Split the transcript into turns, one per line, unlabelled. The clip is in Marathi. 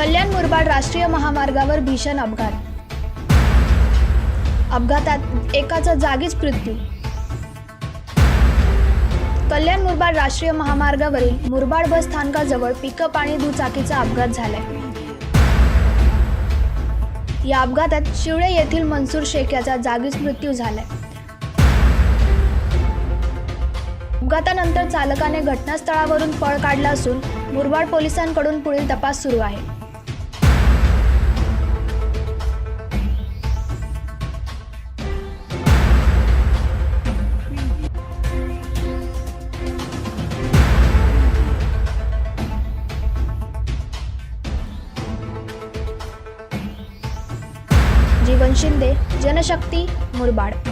कल्याण मुरबाड राष्ट्रीय महामार्गावर भीषण अपघात. अपघातात एकाचा जागीच मृत्यू. कल्याण मुरबाड राष्ट्रीय महामार्गावरील मुरबाड बस स्थानकाजवळ पिकअप आणि दुचाकीचा अपघात झालाय. या अपघातात शिवळे येथील मनसूर शेख याचा जागीच मृत्यू झालाय. अपघातानंतर चालकाने घटनास्थळावरून पळ काढला असून मुरबाड पोलिसांकडून पुढील तपास सुरू आहे. जीवन शिंदे जनशक्ति मुरबाड.